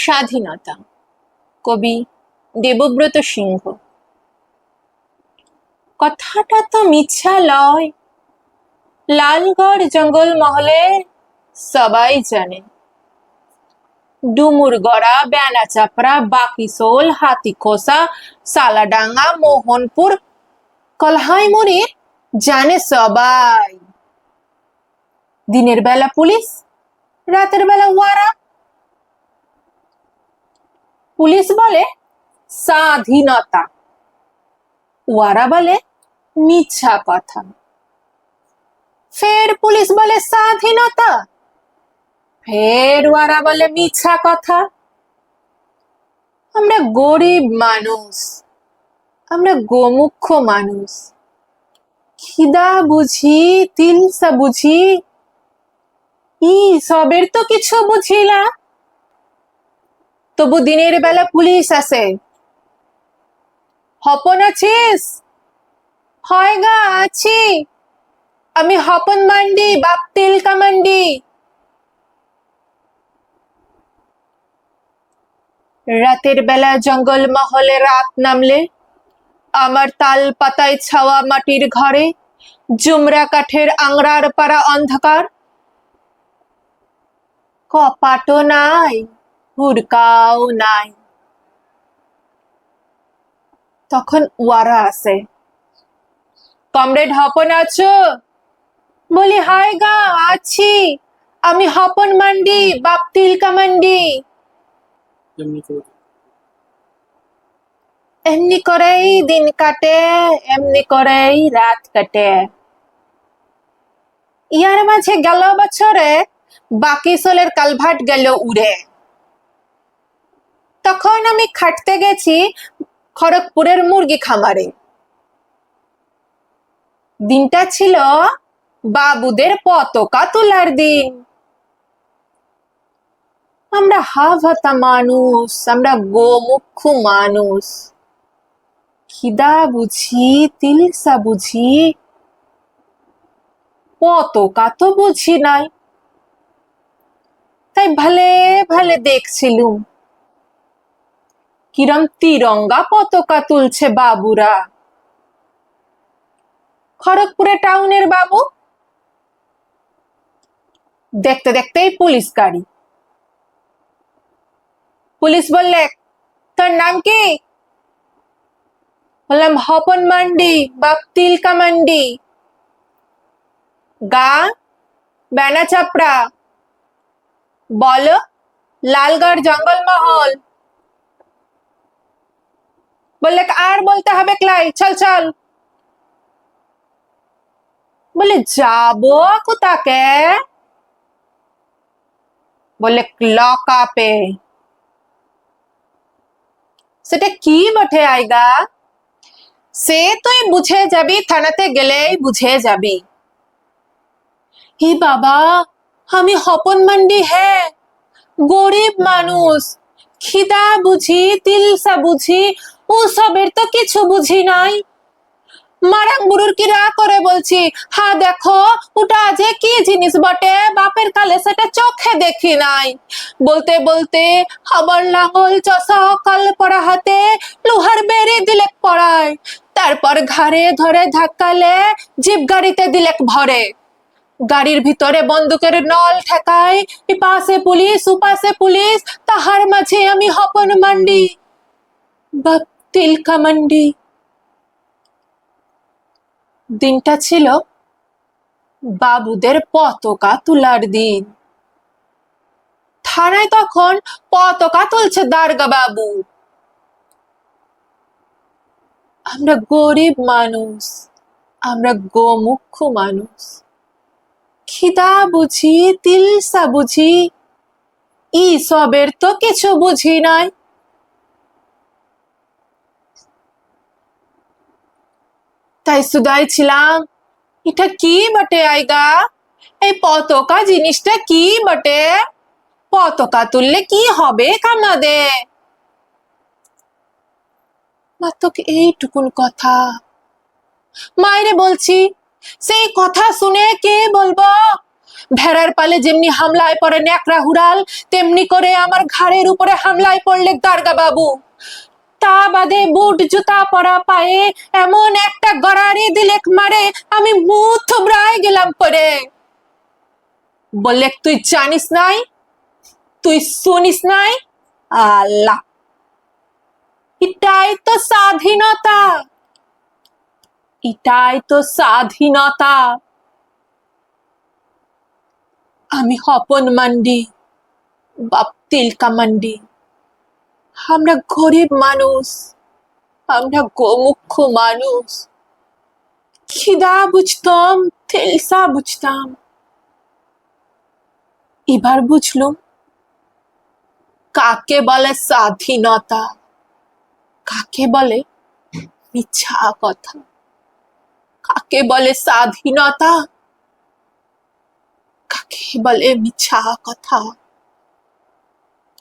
স্বাধীনতা। কবি দেবব্রত সিংহ। কথাটা তো মিথ্যা লয়। লালগড় জঙ্গল মহলে সবাই জানে। ডুমুর গড়া ব্যানা চাপড়া বাকিসোল হাতিখোসা সালাডাঙ্গা, মোহনপুর কলহাইমুড়ির জানে সবাই। দিনের বেলা পুলিশ, রাতের বেলা ওয়ারা। পুলিশ বলে স্বাধীনতা। ওয়ারা বলে মিথ্যা কথা। ফের পুলিশ বলে স্বাধীনতা। ফের ওয়ারা বলে মিথ্যা কথা। আমরা গরিব মানুষ। আমরা গোমুখ্য মানুষ। খিদা বুঝি, তিলসা বুঝি। ই সবের তো কিছু বুঝি না। তবু দিনের বেলা পুলিশ আসে হপন আছিস? হয় গা, আছি। আমি হপন মান্ডি, বাপ তিলকা মান্ডি। রাতের বেলা জঙ্গল মহলে রাত নামলে, আমার তাল পাতায় ছাওয়া মাটির ঘরে, জুমরা কাঠের আংরার পাড়া অন্ধকার। কপাটও নাই। হুড়কাও নাই। তখন ওয়ারা আসে। কমরেড, হপন আছো? বলি হাই গা, আছি। আমি হপন মান্ডি বাপ তিলকা মান্ডি এমনি করেই দিন কাটে, এমনি করেই রাত কাটে। ইয়ার মাঝে গেল বছরে, বাকি সোলের কালভাট গেল উড়ে। তখন আমি খাটতে গেছি খড়গপুরের মুরগি খামারে। দিনটা ছিল বাবুদের পতাকা তোলার দিন। আমরা হাভাতা মানুষ, আমরা গোমুখ্য মানুষ। খিদা বুঝি, তিলসা বুঝি, পতাকা তো বুঝি নাই। তাই ভালে ভালে দেখছিলুম। কিরম তিরঙ্গা পতাকা তুলছে বাবুরা। খড়গপুরে টাউনের বাবু? দেখতে দেখতেই পুলিশ গাড়ি। পুলিশ বললে, তোর নাম কি? বললাম, হপন মান্ডি বাপ তিলকা মান্ডি। গা বেনা চাপড়া বলো, লালগড় জঙ্গল মহল বললে আর বলতে হবে ক্লাই চল চল বলে যাব কোথাকে বললে লক আপে সেটা কি বটে আইগা সে তুই বুঝে যাবি থানাতে গেলেই বুঝে যাবি হি বাবা আমি হপন মান্ডি হ্যাঁ গরিব মানুষ খিদা বুঝি তিলসা বুঝি ও সবের তো কিছু বুঝি নাই। মারাং বুড়ুর কিরা করে বলছি? হা, দেখো, ওটা যে কি জিনিস বটে, বাপের কালে সেটা চোখে দেখি নাই। বলতে বলতে আবার লাঙল চষা কাল পড়া হাতে লোহার বেড়ে দিলেক পড়ায়। তারপর ঘাড়ে ধরে ধাক্কালে জিপ গাড়িতে দিলেক ভরে। গাড়ির ভিতরে বন্দুকের নল ঠেকায় পাশে পুলিশ উপাসে পুলিশ, তাহার মাঝে আমি হপন মান্ডি। বাপ তিলকা মান্ডি দিনটা ছিল বাবুদের পতাকা তোলার দিন। থানায় তখন পতাকা তুলছে দারগা বাবু। আমরা গরিব মানুষ, আমরা গোমুখ্য মানুষ। খিদা বুঝি, তিলসা বুঝি ই সবের তো কিছু বুঝি নাই। তাই সুদাই ছিলাম। এটা কি বটে আইগা? এই পতাকা জিনিসটা কি বটে? পতাকা তুললে কি হবে কামাদে মাত্র এইটুকুন কথা। মায়েরে বলছি, সেই কথা শুনে কে বলব? ভেড়ার পালে যেমনি হামলায় পড়ে ন্যাকড়া হুড়াল, তেমনি করে আমার ঘাড়ের উপরে হামলায় পড়লে দারগা বাবু তা বাদে বুট জুতা পরা পায়ে। এমন একটা গড়ারি দিলেক মারে, আমি মুখ থুবড়ায় গেলাম পরে। বললে, তুই জানিস নাই? তুই শুনিস নাই? আল্লাহ, এটাই তো স্বাধীনতা। এটাই তো স্বাধীনতা। আমি হপন মান্ডি, বাপ তিলকা মান্ডি। আমরা গরিব মানুষ, আমরা গোমুখ্য মানুষ। খিদা বুঝতাম, তেলসা বুঝতাম। এবার বুঝলুম, কাকে বলে স্বাধীনতা, কাকে বলে মিথ্যা কথা, কাকে বলে স্বাধীনতা, কাকে বলে মিথ্যা কথা।